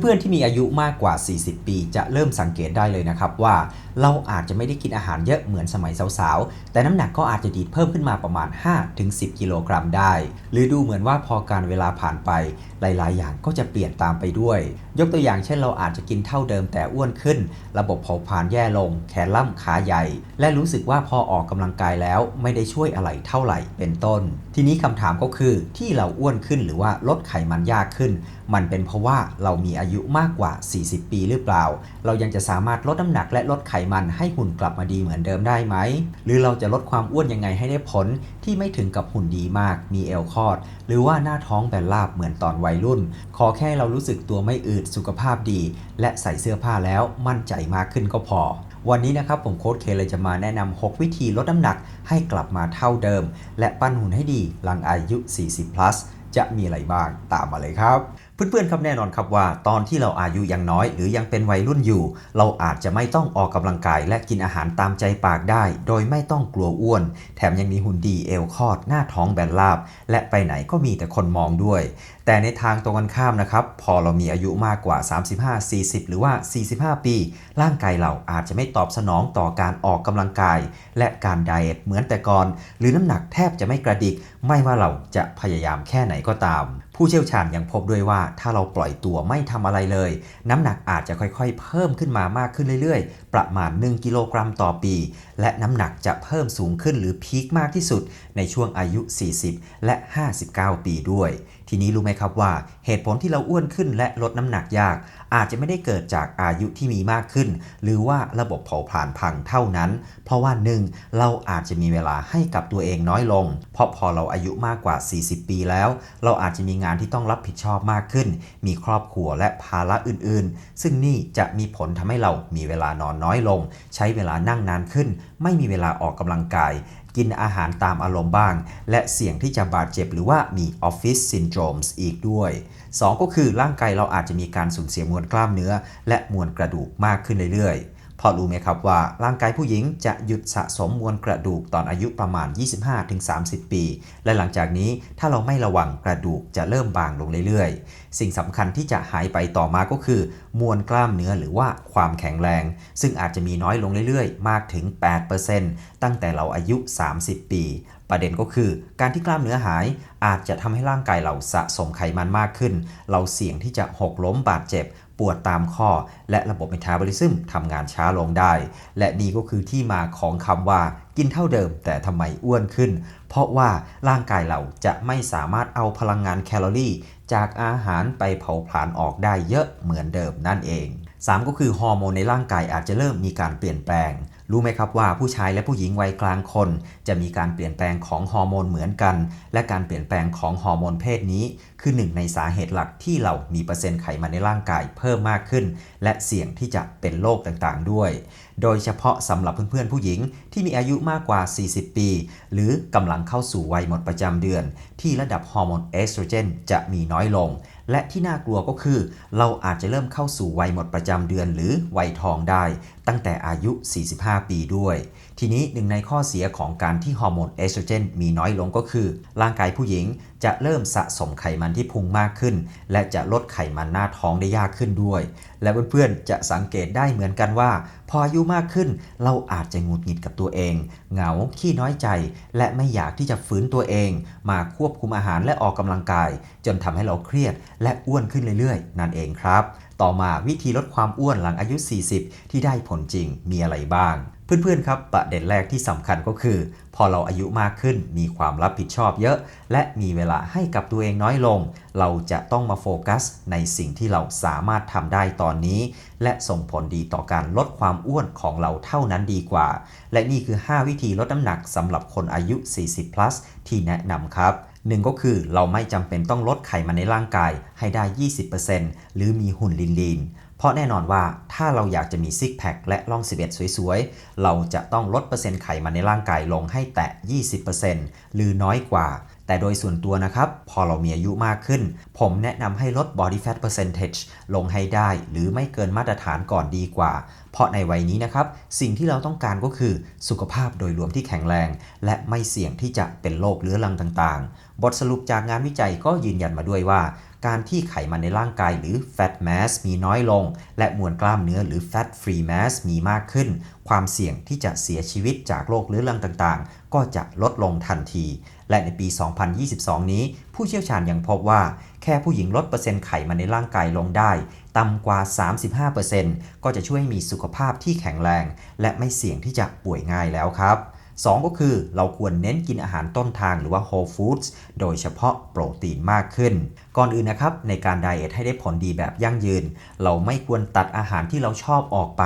เพื่อนๆที่มีอายุมากกว่า 40 ปี จะเริ่มสังเกตได้เลยนะครับว่า เราอาจจะไม่ได้กินอาหารเยอะเหมือนสมัยสาวๆ แต่น้ำหนักก็อาจจะดีดเพิ่มขึ้นมาประมาณ 5-10 กิโลกรัมได้ หรือดูเหมือนว่าพอการเวลาผ่านไป หลายๆ อย่างก็จะเปลี่ยนตามไปด้วย ยกตัวอย่างเช่นเราอาจจะกินเท่าเดิมแต่อ้วนขึ้น ระบบเผาผลาญแย่ลง แขนล่ำขาใหญ่ และรู้สึกว่าพอออกกำลังกายแล้วไม่ได้ช่วยอะไรเท่าไหร่เป็นต้น ทีนี้คำถามก็คือที่เราอ้วนขึ้นหรือว่าลดไขมันยากขึ้น มันเป็นเพราะว่าเรามีอายุมากกว่า 40 ปีหรือเปล่า เรายังจะสามารถลดน้ำหนักและลดไขมันให้หุ่นกลับมาดีเหมือนเดิมได้ไหม หรือเราจะลดความอ้วนยังไงให้ได้ผลที่ไม่ถึงกับหุ่นดีมาก มีเอวคอด หรือว่าหน้าท้องแบนราบเหมือนตอนวัยรุ่น ขอแค่เรารู้สึกตัวไม่อืดสุขภาพดี และใส่เสื้อผ้าแล้วมั่นใจมากขึ้นก็พอวันนี้นะครับผมโค้ชเคเลยจะมาแนะนำ 6 วิธีลดน้ำหนักให้กลับมาเท่าเดิม และปั้นหุ่นให้ดีหลังอายุ 40 plus จะมีอะไรบ้างตามมาเลยครับ เพื่อนๆครับแน่นอนครับว่า ตอนที่เราอายุยังน้อย หรือยังเป็นวัยรุ่นอยู่ เราอาจจะไม่ต้องออกกำลังกายและกินอาหารตามใจปากได้ โดยไม่ต้องกลัวอ้วน แถมยังมีหุ่นดีเอวคอด หน้าท้องแบนราบ และไปไหนก็มีแต่คนมองด้วย แต่ในทางตรงกันข้ามนะครับ พอเรามีอายุมากกว่า 35 40 หรือว่า 45 ปี ร่างกายเราอาจจะไม่ตอบสนองต่อการออกกำลังกาย และการไดเอทเหมือนแต่ก่อน หรือน้ำหนักแทบจะไม่กระดิก ไม่ว่าเราจะพยายามแค่ไหนก็ตาม ผู้เชี่ยวชาญยังพบด้วยว่าถ้าเราปล่อยตัวไม่ทำอะไรเลย น้ำหนักอาจจะค่อยๆ เพิ่มขึ้นมามากขึ้นเรื่อยๆ ประมาณ 1 กิโลกรัมต่อปี และน้ำหนักจะเพิ่มสูงขึ้นหรือพีคมากที่สุดในช่วงอายุ 40 และ 59 ปีด้วย ทีนี้รู้ไหมครับว่า เหตุผลที่เราอ้วนขึ้นและลดน้ำหนักยาก อาจจะไม่ได้เกิดจากอายุที่มีมากขึ้น หรือว่าระบบเผาผลาญพังเท่านั้น เพราะว่าหนึ่งเราอาจจะมีเวลาให้กับตัวเองน้อยลง เพราะพอเราอายุมากกว่า 40 ปีแล้ว เราอาจจะมีงานที่ต้องรับผิดชอบมากขึ้น มีครอบครัวและภาระอื่นๆ ซึ่งนี่จะมีผลทำให้เรามีเวลานอนน้อยลง ใช้เวลานั่งนานขึ้น ไม่มีเวลาออกกำลังกาย กินอาหารตามอารมณ์บ้าง และเสี่ยงที่จะบาดเจ็บหรือว่ามีออฟฟิศซินโดรมอีกด้วย 2 ก็คือร่างกายเราอาจจะมีการสูญเสียมวลกล้ามเนื้อ และมวลกระดูกมากขึ้นเรื่อยๆ พอรู้ไหมครับว่าร่างกายผู้หญิงจะหยุดสะสมมวลกระดูกตอนอายุประมาณ 25-30 ปี และหลังจากนี้ถ้าเราไม่ระวังกระดูกจะเริ่มบางลงเรื่อยๆ สิ่งสำคัญที่จะหายไปต่อมาก็คือ มวลกล้ามเนื้อหรือว่าความแข็งแรง ซึ่งอาจจะมีน้อยลงเรื่อยๆ มากถึง 8%ตั้งแต่เราอายุ 30 ปี ประเด็นก็คือการที่กล้ามเนื้อหายอาจจะทำให้ร่างกายเราสะสมไขมันมากขึ้น เราเสี่ยงที่จะหกล้มบาดเจ็บ ปวดตามข้อ และระบบเมตาบอลิซึมทำงานช้าลงได้ และนี่ก็คือที่มาของคำว่า กินเท่าเดิมแต่ทำไมอ้วนขึ้น เพราะว่าร่างกายเราจะไม่สามารถเอาพลังงานแคลอรี่ จากอาหารไปเผาผลาญออกได้เยอะเหมือนเดิมนั่นเอง 3 ก็คือฮอร์โมนในร่างกายอาจจะเริ่มมีการเปลี่ยนแปลง รู้ไหมครับว่าผู้ชายและผู้หญิงวัยกลางคน จะมีการเปลี่ยนแปลงของฮอร์โมนเหมือนกัน และการเปลี่ยนแปลงของฮอร์โมนเพศนี้ คือหนึ่งในสาเหตุหลักที่เรามีเปอร์เซ็นต์ไขมันในร่างกายเพิ่มมากขึ้น และเสี่ยงที่จะเป็นโรคต่างๆ ด้วย โดยเฉพาะสำหรับเพื่อนๆผู้หญิงที่มีอายุมากกว่า 40 ปี หรือกำลังเข้าสู่วัยหมดประจำเดือน ที่ระดับฮอร์โมนเอสโตรเจนจะมีน้อยลง และที่น่ากลัวก็คือ เราอาจจะเริ่มเข้าสู่วัยหมดประจำเดือนหรือวัยทองได้ ตั้งแต่อายุ 45 ปีด้วย ทีนี้หนึ่งในข้อเสียของการที่ฮอร์โมนเอสโตรเจนมีน้อยลงก็คือ ร่างกายผู้หญิงจะเริ่มสะสมไขมันที่พุงมากขึ้น และจะลดไขมันหน้าท้องได้ยากขึ้นด้วย และเพื่อนๆจะสังเกตได้เหมือนกันว่า พออายุมากขึ้นเราอาจจะงุดหงิดกับตัวเอง เหงาขี้น้อยใจ และไม่อยากที่จะฝืนตัวเอง มาควบคุมอาหารและออกกำลังกาย จนทำให้เราเครียดและอ้วนขึ้นเรื่อยๆ นั่นเองครับ ต่อมาวิธีลดความอ้วนหลังอายุ 40 ที่ได้ผลจริงมีอะไรบ้าง เพื่อนๆ ครับประเด็นแรกที่สำคัญก็คือ พอเราอายุมากขึ้นมีความรับผิดชอบเยอะ และมีเวลาให้กับตัวเองน้อยลง เราจะต้องมาโฟกัสในสิ่งที่เราสามารถทำได้ตอนนี้ และส่งผลดีต่อการลดความอ้วนของเราเท่านั้นดีกว่า และนี่คือ 5 วิธีลดน้ำหนักสำหรับคนอายุ 40 plus ที่แนะนำครับ หนึ่งก็คือเราไม่จำเป็นต้องลดไขมันในร่างกายให้ได้ 20%หรือมีหุ่นลีนๆเพราะแน่นอนว่าถ้าเราอยากจะมีซิกแพคและร่อง 11 สวยๆ เราจะต้องลดเปอร์เซ็นต์ไขมันในร่างกายลงให้แตะ 20%หรือน้อยกว่า แต่โดยส่วนตัวนะครับ พอเรามีอายุมากขึ้น ผมแนะนำให้ลด body fat percentage ลงให้ได้ หรือไม่เกินมาตรฐานก่อนดีกว่า เพราะในวัยนี้นะครับ สิ่งที่เราต้องการก็คือสุขภาพโดยรวมที่แข็งแรง และไม่เสี่ยงที่จะเป็นโรคเรื้อรังต่างๆ บทสรุปจากงานวิจัยก็ยืนยันมาด้วยว่าการที่ไขมันในร่างกายหรือ fat mass มีน้อยลง และมวลกล้ามเนื้อหรือ fat free mass มีมากขึ้น ความเสี่ยงที่จะเสียชีวิตจากโรคเรื้อรังต่างๆ ก็จะลดลงทันที และในปี 2022 นี้ ผู้เชี่ยวชาญยังพบว่า แค่ผู้หญิงลดเปอร์เซ็นต์ไขมันในร่างกายลงได้ ต่ำกว่า 35%ก็จะช่วยให้มีสุขภาพที่แข็งแรง และไม่เสี่ยงที่จะป่วยง่ายแล้วครับ 2 ก็คือเราควรเน้นกินอาหารต้นทางหรือว่า whole foods โดยเฉพาะโปรตีนมากขึ้น ก่อนอื่นนะครับ ในการไดเอทให้ได้ผลดีแบบยั่งยืน เราไม่ควรตัดอาหารที่เราชอบออกไป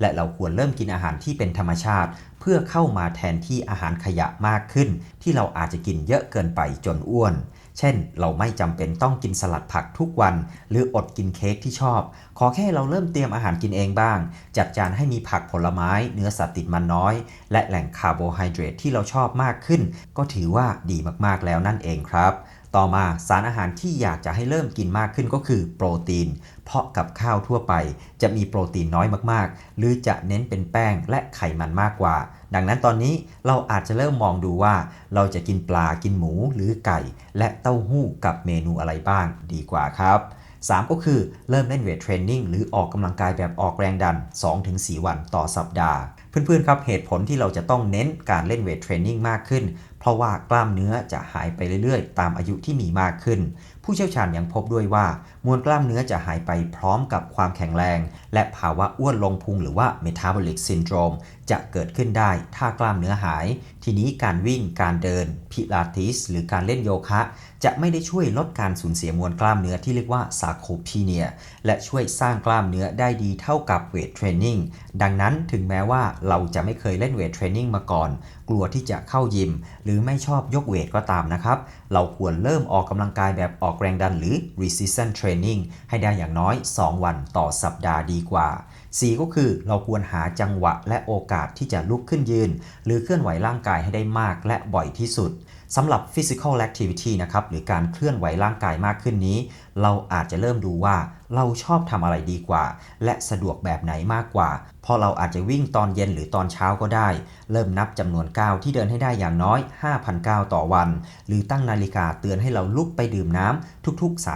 และเราควรเริ่มกินอาหารที่เป็นธรรมชาติ เพื่อเข้ามาแทนที่อาหารขยะมากขึ้น ที่เราอาจจะกินเยอะเกินไปจนอ้วน เช่น เราไม่จำเป็นต้องกินสลัดผักทุกวัน หรืออดกินเค้กที่ชอบ ขอแค่เราเริ่มเตรียมอาหารกินเองบ้าง จัดจานให้มีผักผลไม้ เนื้อสัตว์ติดมันน้อย และแหล่งคาร์โบไฮเดรตที่เราชอบมากขึ้น ก็ถือว่าดีมากๆแล้วนั่นเองครับต่อมาสารอาหารที่อยากจะให้เริ่มกินมากขึ้นก็คือโปรตีน เพราะกับข้าวทั่วไปจะมีโปรตีนน้อยมากๆ หรือจะเน้นเป็นแป้งและไขมันมากกว่า ดังนั้นตอนนี้เราอาจจะเริ่มมองดูว่า เราจะกินปลากินหมูหรือไก่ และเต้าหู้กับเมนูอะไรบ้างดีกว่าครับ 3 ก็คือเริ่มเล่นเวทเทรนนิ่งหรือออกกำลังกายแบบออกแรงดัน 2-4 วันต่อสัปดาห์ เพื่อนๆครับเหตุผลที่เราจะต้องเน้นการเล่นเวทเทรนนิ่งมากขึ้น เพราะว่ากล้ามเนื้อจะหายไปเรื่อยๆ ตามอายุที่มีมากขึ้น ผู้เชี่ยวชาญยังพบด้วยว่า มวลกล้ามเนื้อจะหายไปพร้อมกับความแข็งแรง และภาวะอ้วนลงพุงหรือว่า metabolic syndrome จะเกิดขึ้นได้ถ้ากล้ามเนื้อหาย ทีนี้การวิ่งการเดิน พิลาทิส หรือการเล่นโยคะ จะไม่ได้ช่วยลดการสูญเสียมวลกล้ามเนื้อที่เรียกว่าซาโคพีเนียและช่วยสร้างกล้ามเนื้อได้ดีเท่ากับเวทเทรนนิ่งดังนั้นถึงแม้ว่าเราจะไม่เคยเล่นเวทเทรนนิ่งมาก่อน ลัวที่จะเข้ายิม หรือไม่ชอบยกเวทก็ตามนะครับ เราควรเริ่มออกกำลังกายแบบออกแรงดันหรือ resistance training ให้ได้อย่างน้อย 2 วันต่อสัปดาห์ดีกว่า 4 ก็คือเราควรหาจังหวะและโอกาสที่จะลุกขึ้นยืน หรือเคลื่อนไหวร่างกายให้ได้มากและบ่อยที่สุดสำหรับ physical activity นะครับหรือการเคลื่อนไหวร่างกายมากขึ้นนี้ เราอาจจะเริ่มดูว่า เราชอบทำอะไรดีกว่า และสะดวกแบบไหนมากกว่า พอเราอาจจะวิ่งตอนเย็นหรือตอนเช้าก็ได้ เริ่มนับจำนวนก้าวที่เดินให้ได้อย่างน้อย 5,000ก้าวต่อวัน หรือตั้งนาฬิกาเตือนให้เราลุกไปดื่มน้ำทุก ๆ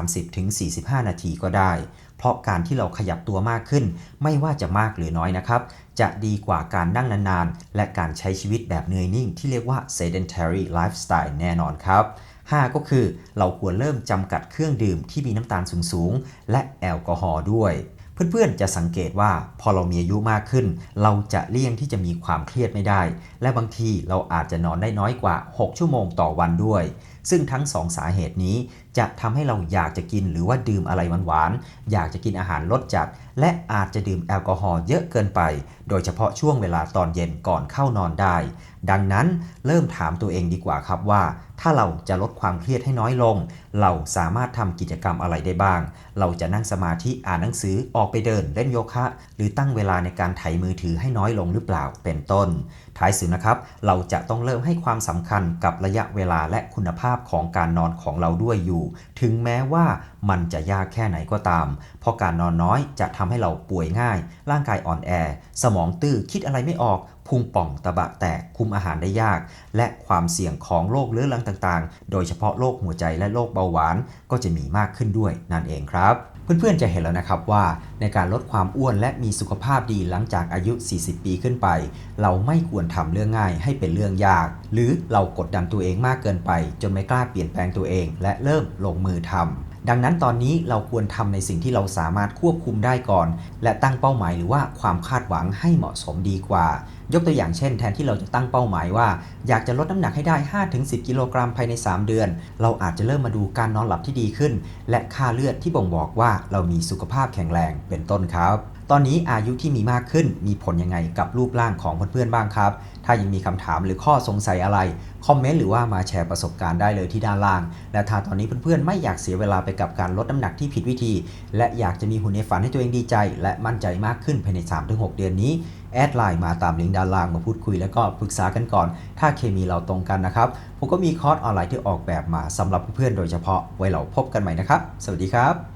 30-45 นาทีก็ได้ เพราะการที่เราขยับตัวมากขึ้น ไม่ว่าจะมากหรือน้อยนะครับ จะดีกว่าการนั่งนานๆ และการใช้ชีวิตแบบเนื่อยนิ่งที่เรียกว่า sedentary lifestyle แน่นอนครับ 5 ก็คือเราควรเริ่มจำกัดเครื่องดื่มที่มีน้ำตาลสูงๆ และแอลกอฮอล์ด้วย เพื่อนๆจะสังเกตว่าพอเรามีอายุมากขึ้น เราจะเลี่ยงที่จะมีความเครียดไม่ได้ และบางทีเราอาจจะนอนได้น้อยกว่า 6 ชั่วโมงต่อวันด้วย ซึ่งทั้ง2สาเหตุนี้จะทำให้เราอยากจะกินหรือว่าดื่มอะไรหวานๆอยากจะกินอาหารรสจัด และอาจจะดื่มแอลกอฮอล์เยอะเกินไป โดยเฉพาะช่วงเวลาตอนเย็นก่อนเข้านอนได้ ดังนั้นเริ่มถามตัวเองดีกว่าครับว่า ถ้าเราจะลดความเครียดให้น้อยลง เราสามารถทำกิจกรรมอะไรได้บ้าง เราจะนั่งสมาธิอ่านหนังสือออกไปเดินเล่นโยคะ หรือตั้งเวลาในการไถมือถือให้น้อยลงหรือเปล่าเป็นต้น ท้ายสุดนะครับ เราจะต้องเริ่มให้ความสำคัญกับระยะเวลาและคุณภาพของการนอนของเราด้วยอยู่ ถึงแม้ว่ามันจะยากแค่ไหนก็ตาม เพราะการนอนน้อยจะทำให้เราป่วยง่าย ร่างกายอ่อนแอ สมองตื้อคิดอะไรไม่ออกพุงป่องตะบะแตกคุมอาหารได้ยาก และความเสี่ยงของโรคเรื้อรังต่างๆ โดยเฉพาะโรคหัวใจและโรคเบาหวานก็จะมีมากขึ้นด้วยนั่นเองครับ เพื่อนๆจะเห็นแล้วนะครับว่าในการลดความอ้วนและมีสุขภาพดีหลังจากอายุ 40 ปีขึ้นไป เราไม่ควรทำเรื่องง่ายให้เป็นเรื่องยาก หรือเรากดดันตัวเองมากเกินไป จนไม่กล้าเปลี่ยนแปลงตัวเอง และเริ่มลงมือทำดังนั้นตอนนี้เราควรทำในสิ่งที่เราสามารถควบคุมได้ก่อน และตั้งเป้าหมายหรือว่าความคาดหวังให้เหมาะสมดีกว่า ยกตัวอย่างเช่น แทนที่เราจะตั้งเป้าหมายว่า อยากจะลดน้ำหนักให้ได้ 5-10 กิโลกรัมภายใน 3 เดือน เราอาจจะเริ่มมาดูการนอนหลับที่ดีขึ้น และค่าเลือดที่บ่งบอกว่าเรามีสุขภาพแข็งแรงเป็นต้นครับ ตอนนี้อายุที่มีมากขึ้นมีผลยังไงกับรูปร่างของเพื่อนๆบ้างครับ ถ้ายังมีคำถามหรือข้อสงสัยอะไรคอมเมนต์หรือว่ามาแชร์ประสบการณ์ได้เลยที่ด้านล่าง และถ้าตอนนี้เพื่อนๆไม่อยากเสียเวลาไปกับการลดน้ำหนักที่ผิดวิธี และอยากจะมีหุ่นในฝันให้ตัวเองดีใจ และมั่นใจมากขึ้นภายใน 3-6 เดือนนี้ แอดไลน์มาตามลิงก์ด้านล่างมาพูดคุย แล้วก็ปรึกษากันก่อน ถ้าเคมีเราตรงกันนะครับ ผมก็มีคอร์สออนไลน์ที่ออกแบบมาสำหรับเพื่อนๆโดยเฉพาะไว้เราพบกันใหม่นะครับ สวัสดีครับ